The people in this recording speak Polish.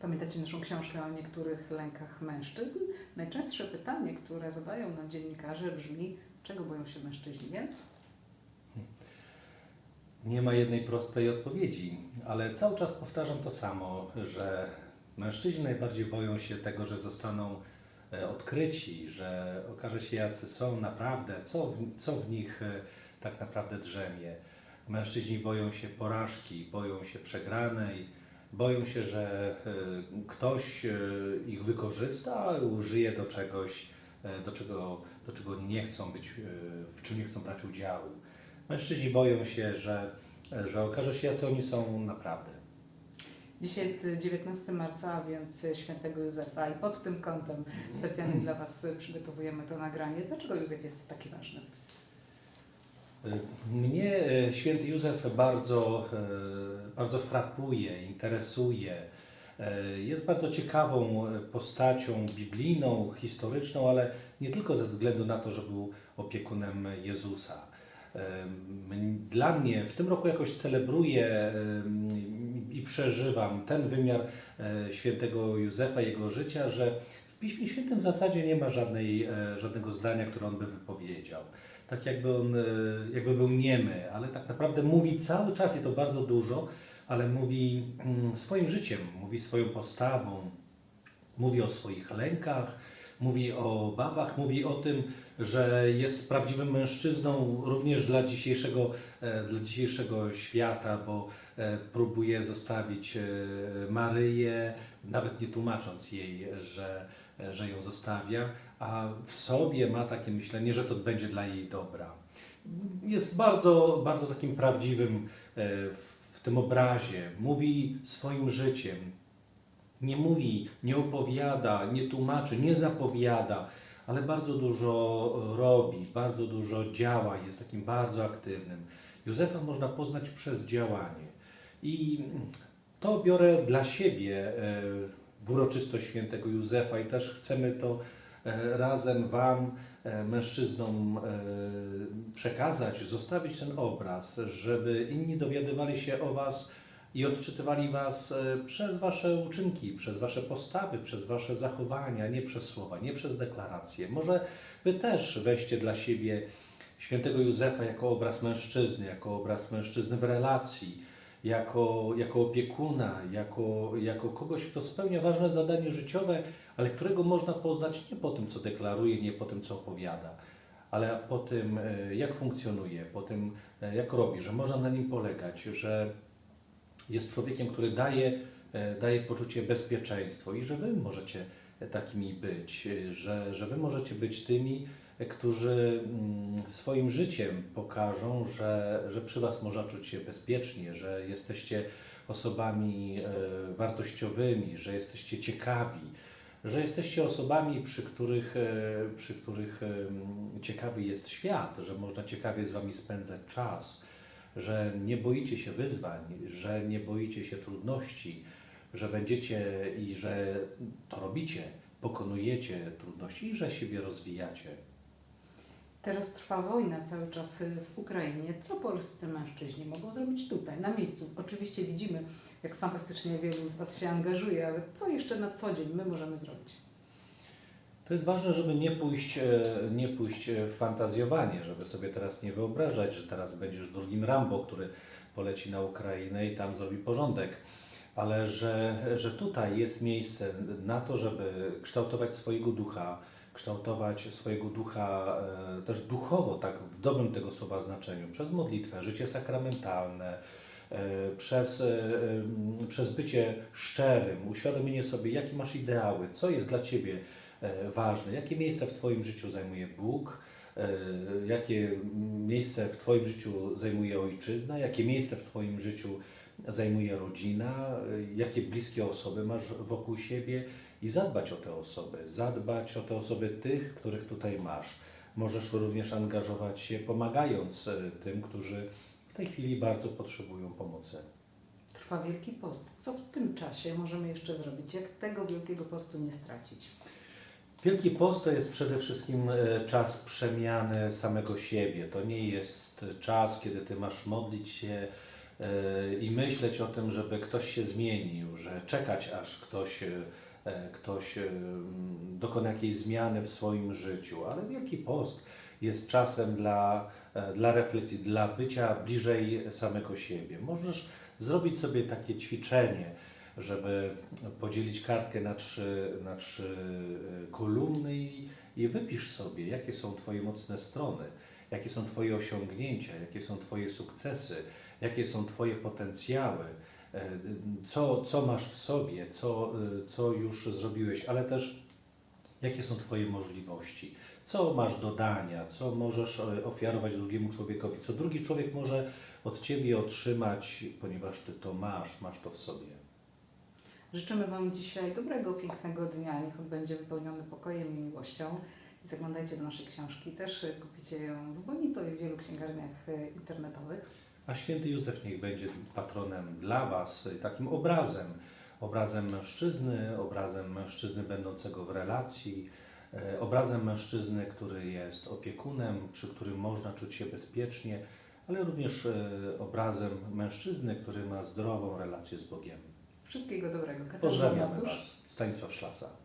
Pamiętacie naszą książkę o niektórych lękach mężczyzn? Najczęstsze pytanie, które zadają nam dziennikarze brzmi, czego boją się mężczyźni, więc? Nie ma jednej prostej odpowiedzi, ale cały czas powtarzam to samo, że mężczyźni najbardziej boją się tego, że zostaną e, odkryci, że okaże się jacy są naprawdę, co w, co w nich e, tak naprawdę drzemie. Mężczyźni boją się porażki, boją się przegranej, boją się, że e, ktoś e, ich wykorzysta, użyje do czegoś, e, do czego, do czego nie chcą być, w czym nie chcą brać udziału. Mężczyźni boją się, że, że okaże się, jacy oni są naprawdę. Dzisiaj jest 19 marca, więc świętego Józefa i pod tym kątem specjalnie dla Was przygotowujemy to nagranie. Dlaczego Józef jest taki ważny? Mnie e, święty Józef bardzo, e, bardzo frapuje, interesuje. E, Jest bardzo ciekawą postacią biblijną, historyczną, ale nie tylko ze względu na to, że był opiekunem Jezusa. Dla mnie w tym roku jakoś celebruję i przeżywam ten wymiar świętego Józefa, jego życia, że w Piśmie Świętym w zasadzie nie ma żadnej, żadnego zdania, które on by wypowiedział tak jakby on, e, jakby był niemy, ale tak naprawdę mówi cały czas i to bardzo dużo, ale mówi mm, swoim życiem, mówi swoją postawą, mówi o swoich lękach, mówi o babach, mówi o tym, że jest prawdziwym mężczyzną również dla dzisiejszego, e, dla dzisiejszego świata, bo e, próbuje zostawić Maryję, nawet nie tłumacząc jej, że, że ją zostawia, a w sobie ma takie myślenie, że to będzie dla jej dobra. Jest bardzo, bardzo takim prawdziwym e, w tym obrazie. Mówi swoim życiem. Nie mówi, nie opowiada, nie tłumaczy, nie zapowiada, ale bardzo dużo robi, bardzo dużo działa, jest takim bardzo aktywnym. Józefa można poznać przez działanie. I to biorę dla siebie e, w uroczystość świętego Józefa i też chcemy to e, razem Wam, e, mężczyznom, e, przekazać, zostawić ten obraz, żeby inni dowiadywali się o Was i odczytywali Was przez Wasze uczynki, przez Wasze postawy, przez Wasze zachowania, nie przez słowa, nie przez deklaracje. Może Wy też weźcie dla siebie świętego Józefa jako obraz mężczyzny, jako obraz mężczyzny w relacji, jako, jako opiekuna, jako, jako kogoś, kto spełnia ważne zadanie życiowe, ale którego można poznać nie po tym, co deklaruje, nie po tym, co opowiada, ale po tym, e, jak funkcjonuje, po tym, e, jak robi, że można na nim polegać, że jest człowiekiem, który daje, e, daje poczucie bezpieczeństwa i że Wy możecie takimi być, e, że, że Wy możecie być tymi, e, którzy mm, swoim życiem pokażą, że, że przy Was można czuć się bezpiecznie, że jesteście osobami e, wartościowymi, że jesteście ciekawi, że jesteście osobami, przy których, e, przy których em, ciekawy jest świat, że można ciekawie z Wami spędzać czas, że nie boicie się wyzwań, że nie boicie się trudności, że będziecie i że to robicie, pokonujecie trudności i że siebie rozwijacie. Teraz trwa wojna cały czas w Ukrainie. Co polscy mężczyźni mogą zrobić tutaj, na miejscu? Oczywiście widzimy, jak fantastycznie wielu z Was się angażuje, ale co jeszcze na co dzień my możemy zrobić? To jest ważne, żeby nie pójść, e, nie pójść w fantazjowanie, żeby sobie teraz nie wyobrażać, że teraz będziesz drugim Rambo, który poleci na Ukrainę i tam zrobi porządek, ale że, że tutaj jest miejsce na to, żeby kształtować swojego ducha, kształtować swojego ducha e, też duchowo, tak w dobrym tego słowa znaczeniu, przez modlitwę, życie sakramentalne, e, przez, e, przez bycie szczerym, uświadomienie sobie, jakie masz ideały, co jest dla Ciebie ważne, jakie miejsce w Twoim życiu zajmuje Bóg, jakie miejsce w Twoim życiu zajmuje ojczyzna, jakie miejsce w Twoim życiu zajmuje rodzina, jakie bliskie osoby masz wokół siebie i zadbać o te osoby, zadbać o te osoby tych, których tutaj masz. Możesz również angażować się pomagając e, tym, którzy w tej chwili bardzo potrzebują pomocy. Trwa Wielki Post. Co w tym czasie możemy jeszcze zrobić? Jak tego Wielkiego Postu nie stracić? Wielki Post to jest przede wszystkim e, czas przemiany samego siebie. To nie jest czas, kiedy ty masz modlić się i myśleć o tym, żeby ktoś się zmienił, że czekać aż ktoś, e, ktoś e, mm, dokona jakiejś zmiany w swoim życiu. Ale Wielki Post jest czasem dla, e, dla refleksji, dla bycia bliżej samego siebie. Możesz zrobić sobie takie ćwiczenie, żeby podzielić kartkę na trzy, na trzy e, kolumny i, i wypisz sobie, jakie są Twoje mocne strony, jakie są Twoje osiągnięcia, jakie są Twoje sukcesy, jakie są Twoje potencjały, e, co, co masz w sobie, co, e, co już zrobiłeś, ale też jakie są Twoje możliwości, co masz do dania, co możesz e, ofiarować drugiemu człowiekowi, co drugi człowiek może od Ciebie otrzymać, ponieważ Ty to masz, masz to w sobie. Życzymy Wam dzisiaj dobrego, pięknego dnia. Niech on będzie wypełniony pokojem i miłością. Zaglądajcie do naszej książki. Też kupicie ją w Bonito i w wielu księgarniach internetowych. A święty Józef niech będzie patronem dla Was, takim obrazem, obrazem mężczyzny, obrazem mężczyzny będącego w relacji, e, obrazem mężczyzny, który jest opiekunem, przy którym można czuć się bezpiecznie, ale również e, obrazem mężczyzny, który ma zdrową relację z Bogiem. Wszystkiego dobrego. Katarzyna Pozdrawiamy Matusz. Was, Stanisław Szlasa.